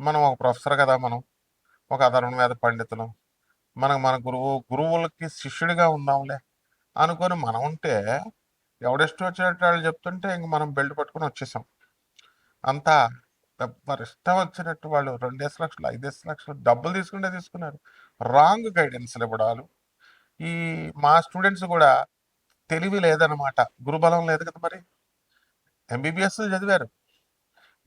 మనం ఒక ప్రొఫెసర్ కదా మనం ఒక అధర్మ మీద పండితులం మనకు మన గురువు గురువులకి శిష్యుడిగా ఉందాంలే అనుకొని మనం ఉంటే ఎవడెస్ట్ వచ్చినట్టు వాళ్ళు చెప్తుంటే ఇంక మనం బెల్ట్ పట్టుకుని వచ్చేసాం. అంతా మరి ఇష్టం వచ్చినట్టు వాళ్ళు రెండేసి లక్షలు ఐదేసి లక్షలు డబ్బులు తీసుకుంటే తీసుకున్నారు. రాంగ్ గైడెన్స్ ఇవ్వడాలు. ఈ మా స్టూడెంట్స్ కూడా తెలివి లేదనమాట గురుబలం లేదు కదా మరి. ఎంబీబీఎస్ చదివారు.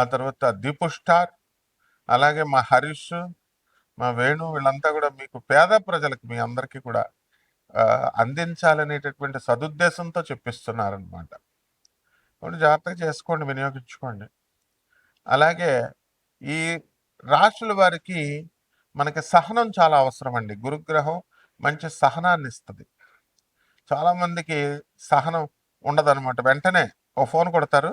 ఆ తర్వాత దీపు స్టార్ అలాగే మా హరీష్ మా వేణు వీళ్ళంతా కూడా మీకు పేద ప్రజలకు మీ అందరికీ కూడా అందించాలనేటటువంటి సదుద్దేశంతో చెప్పిస్తున్నారనమాట కాబట్టి జాగ్రత్తగా చేసుకోండి వినియోగించుకోండి. అలాగే ఈ రాశుల వారికి మనకి సహనం చాలా అవసరం అండి గురుగ్రహం మంచి సహనాన్ని ఇస్తుంది. చాలామందికి సహనం ఉండదన్నమాట. వెంటనే ఓ ఫోన్ కొడతారు.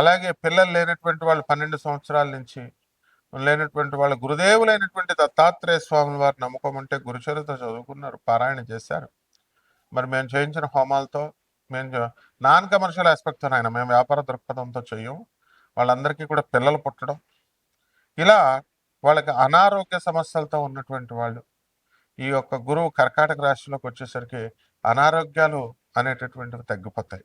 అలాగే పిల్లలు లేనటువంటి వాళ్ళు పన్నెండు సంవత్సరాల నుంచి లేనటువంటి వాళ్ళ గురుదేవులైనటువంటి దత్తాత్రేయ స్వామి వారి నమ్మకం ఉంటే గురుచరిత చదువుకున్నారు పారాయణ చేశారు. మరి మేము చేయించిన హోమాలతో మేము నాన్ కమర్షియల్ ఆస్పెక్ట్తో ఆయన మేము వ్యాపార దృక్పథంతో చెయ్యం వాళ్ళందరికీ కూడా పిల్లలు పుట్టడం. ఇలా వాళ్ళకి అనారోగ్య సమస్యలతో ఉన్నటువంటి వాళ్ళు ఈ యొక్క గురువు కర్కాటక రాశిలోకి వచ్చేసరికి అనారోగ్యాలు అనేటటువంటివి తగ్గిపోతాయి.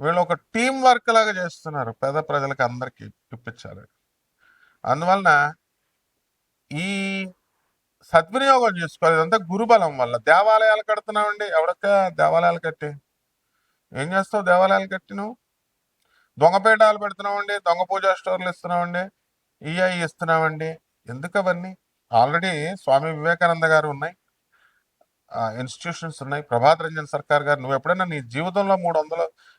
వీళ్ళు ఒక టీం వర్క్ లాగా చేస్తున్నారు పేద ప్రజలకు అందరికీ ఇప్పించాలి అందువలన ఈ సద్వినియోగం చేసుకోవాలి. ఇదంతా గురుబలం వల్ల. దేవాలయాలు కడుతున్నామండి ఎవడక్క దేవాలయాలు కట్టి? ఏం చేస్తావు దేవాలయాలు కట్టి నువ్వు? దొంగపేటాలు పెడుతున్నామండి దొంగ పూజా స్టోర్లు ఇస్తున్నామండి ఈఐ ఇస్తున్నామండి ఎందుకు అవన్నీ? ఆల్రెడీ స్వామి వివేకానంద గారు ఉన్నాయి. ఇన్స్టిట్యూషన్స్ ఉన్నాయి. ప్రభాత్ రంజన్ సర్కార్ గారు. నువ్వు ఎప్పుడైనా నీ జీవితంలో మూడు వందలు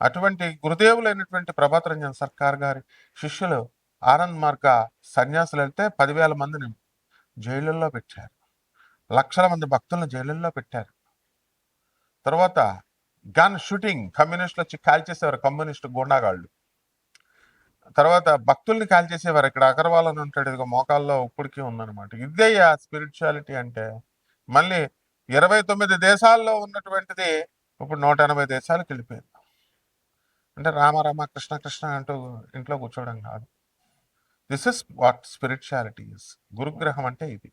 అటువంటి గురుదేవులైనటువంటి ప్రభాత రంజన్ సర్కార్ గారి శిష్యులు ఆనంద్ మార్గ సన్యాసులు వెళ్తే పదివేల మందిని జైళ్ళల్లో పెట్టారు. లక్షల మంది భక్తులను జైళ్ళల్లో పెట్టారు. తర్వాత గన్ షూటింగ్ కమ్యూనిస్టులు వచ్చి కాల్చేసేవారు కమ్యూనిస్టు గుండాగాళ్ళు. తర్వాత భక్తుల్ని కాల్చేసేవారు ఇక్కడ అగర్వాల్ అని ఉంటాడు ఇదిగో మోకాల్లో ఇప్పటికీ ఉందన్నమాట. ఇదే స్పిరిచువాలిటీ అంటే మళ్ళీ ఇరవై తొమ్మిది దేశాల్లో ఉన్నటువంటిది ఇప్పుడు నూట ఎనభై దేశాలకు వెళ్ళిపోయింది. అంటే రామ రామ కృష్ణ కృష్ణ అంటూ ఇంట్లో కూర్చోవడం కాదు. This is what spirituality is గురుగ్రహం అంటే ఇది.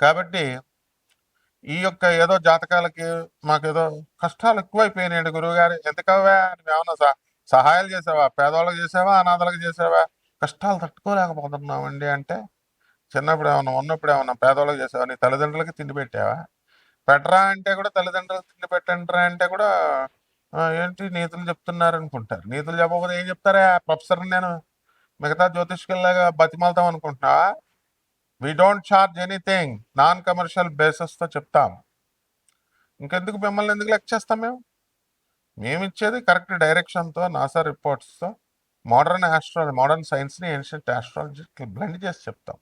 కాబట్టి ఈ యొక్క ఏదో జాతకాలకి మాకేదో కష్టాలు ఎక్కువైపోయినాయండి గురువుగారు. ఎందుకవా మేమన్నా సహ- సహాయాలు చేసావా? పేదవాళ్ళకి చేసావా? అనాథాలకు చేసావా? కష్టాలు తట్టుకోలేకపోతున్నామండి అంటే చిన్నప్పుడు ఏమన్నా ఉన్నప్పుడు ఏమన్నా పేదవాళ్ళకి చేసావా? నీ తల్లిదండ్రులకి తిండి పెట్టావా? పెట్టరా అంటే కూడా తల్లిదండ్రులకు తిండి పెట్టండిరా అంటే కూడా ఏంటి నీతులు చెప్తున్నారు అనుకుంటారు నీతులు చెప్పకపోతే ఏం చెప్తారా? ప్రొఫెసర్ నేను మిగతా జ్యోతిష్కుల్లాగా బతిమాలతాం అనుకుంటా we don't charge anything non commercial బేసెస్తో చెప్తాం. ఇంకెందుకు మిమ్మల్ని ఎందుకు లెక్క చేస్తాం మేము? మేము ఇచ్చేది కరెక్ట్ డైరెక్షన్తో నాసా రిపోర్ట్స్తో మోడర్న్ ఆస్ట్రాలజీ మోడర్న్ సైన్స్ని ఏన్షియంట్ ఆస్ట్రాలజీ బ్లెండ్ చేసి చెప్తాం.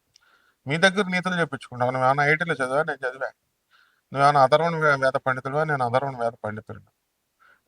మీ దగ్గర నీతులు చెప్పించుకుంటాం. నువ్వేమైనా ఐటీలో చదివా? నేను చదివా. నువ్వేమైనా అధర్వణ వేద పండితులు నేను అధర్వణ వేద పండితుడు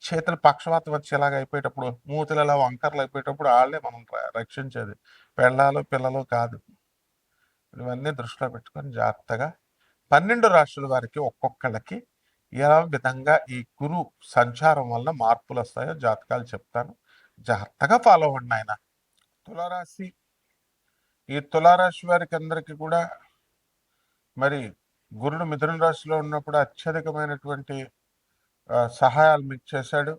చేతులు పక్షవాతం వచ్చేలాగా అయిపోయేటప్పుడు మూతులు అలా వంకర్లు అయిపోయేటప్పుడు వాళ్ళే మనం ర- రక్షించేది. పెళ్ళాలు పిల్లలు కాదు. ఇవన్నీ దృష్టిలో పెట్టుకొని జాగ్రత్తగా పన్నెండు రాష్ట్రాల వారికి ఒక్కొక్కళ్ళకి ఎలా విధంగా ఈ గురు సంచారం వల్ల మార్పులు వస్తాయో జాతకాలు చెప్తాను. జాగ్రత్తగా ఫాలో అవ్వండి ఆయన తులారాశి. ఈ తులారాశి వారికి అందరికీ కూడా మరి గురుడు మిథున రాశిలో ఉన్నప్పుడు అత్యధికమైనటువంటి సహాయాలు మీకు చేశాడు.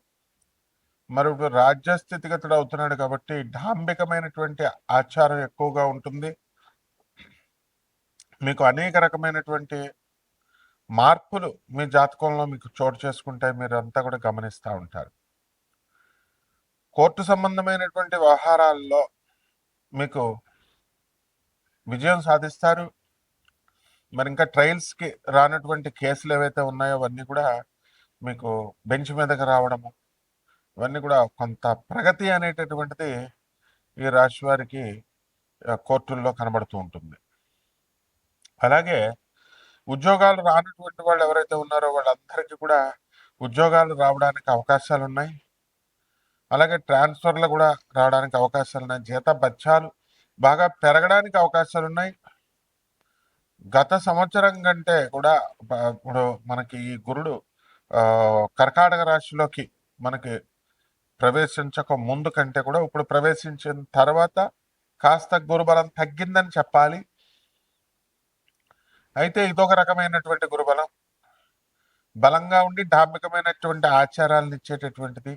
మరి ఇప్పుడు రాజ్య స్థితిగతుడు అవుతున్నాడు కాబట్టి డాంబికమైనటువంటి ఆచారం ఎక్కువగా ఉంటుంది. మీకు అనేక రకమైనటువంటి మార్పులు మీ జాతకంలో మీకు చోటు చేసుకుంటే మీరు అంతా కూడా గమనిస్తూ ఉంటారు. కోర్టు సంబంధమైనటువంటి వ్యవహారాల్లో మీకు విజయం సాధిస్తారు. మరి ఇంకా ట్రయల్స్కి రానటువంటి కేసులు ఏవైతే ఉన్నాయో అవన్నీ కూడా మీకు బెంచ్ మీదకి రావడము ఇవన్నీ కూడా కొంత ప్రగతి అనేటటువంటిది ఈ రాశి వారికి కోర్టుల్లో కనబడుతూ ఉంటుంది. అలాగే ఉద్యోగాలు రానటువంటి వాళ్ళు ఎవరైతే ఉన్నారో వాళ్ళందరికీ కూడా ఉద్యోగాలు రావడానికి అవకాశాలు ఉన్నాయి. అలాగే ట్రాన్స్ఫర్లు కూడా రావడానికి అవకాశాలు ఉన్నాయి. జీత బత్యాలు బాగా పెరగడానికి అవకాశాలు ఉన్నాయి. గత సంవత్సరం కంటే కూడా ఇప్పుడు మనకి ఈ గురుడు కర్కాటక రాశిలోకి మనకి ప్రవేశించక ముందు కంటే కూడా ఇప్పుడు ప్రవేశించిన తర్వాత కాస్త గురుబలం తగ్గిందని చెప్పాలి. అయితే ఇదొక రకమైనటువంటి గురుబలం. బలంగా ఉండి ధార్మికమైనటువంటి ఆచారాలను ఇచ్చేటటువంటిది.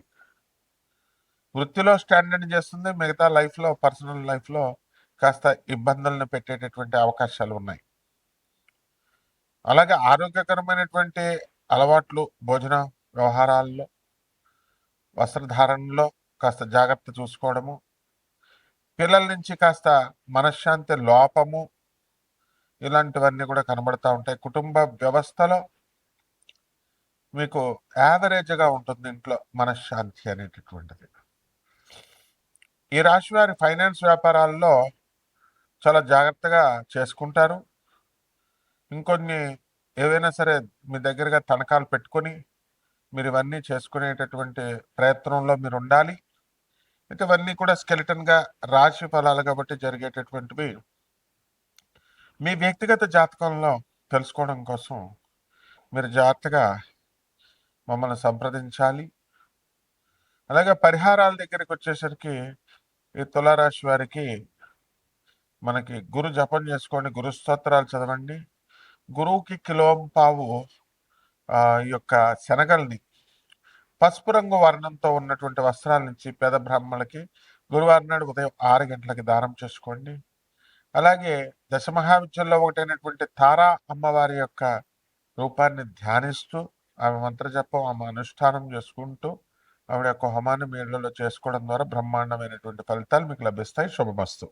వృత్తిలో స్టాండర్డ్ చేస్తుంది. మిగతా లైఫ్లో పర్సనల్ లైఫ్లో కాస్త ఇబ్బందులను పెట్టేటటువంటి అవకాశాలు ఉన్నాయి. అలాగే ఆరోగ్యకరమైనటువంటి అలవాట్లు భోజన వ్యవహారాల్లో వస్త్రధారణలో కాస్త జాగ్రత్త చూసుకోవడము పిల్లల నుంచి కాస్త మనశ్శాంతి లోపము ఇలాంటివన్నీ కూడా కనబడతా ఉంటాయి. కుటుంబ వ్యవస్థలో మీకు యావరేజ్గా ఉంటుంది ఇంట్లో మనశ్శాంతి అనేటటువంటిది. ఈ రాశి వారి ఫైనాన్స్ వ్యాపారాల్లో చాలా జాగ్రత్తగా చేసుకుంటారు. ఇంకొన్ని ఏవైనా సరే మీ దగ్గరగా తనఖాలు పెట్టుకొని మీరు ఇవన్నీ చేసుకునేటటువంటి ప్రయత్నంలో మీరు ఉండాలి. అయితే ఇవన్నీ కూడా స్కెలిటన్గా రాశి ఫలాలు కాబట్టి జరిగేటటువంటివి మీ వ్యక్తిగత జాతకంలో తెలుసుకోవడం కోసం మీరు జాగ్రత్తగా మమ్మల్ని సంప్రదించాలి. అలాగే పరిహారాల దగ్గరికి వచ్చేసరికి ఈ తులారాశి వారికి మనకి గురు జపం చేసుకోండి గురు స్తోత్రాలు చదవండి. గురువుకి కిలోం పావు ఆ, ఈ యొక్క శనగల్ని పసుపు రంగు వర్ణంతో ఉన్నటువంటి వస్త్రాల నుంచి పేద బ్రాహ్మణులకి గురువారం నాడు ఉదయం ఆరు గంటలకి దానం చేసుకోండి. అలాగే దశమహావిద్యంలో ఒకటైనటువంటి తారా అమ్మవారి యొక్క రూపాన్ని ధ్యానిస్తూ ఆమె మంత్రజపం ఆమె అనుష్ఠానం చేసుకుంటూ ఆవిడ యొక్క హోమాన్ని మీ చేసుకోవడం ద్వారా బ్రహ్మాండమైనటువంటి ఫలితాలు మీకు లభిస్తాయి. శుభమస్తు.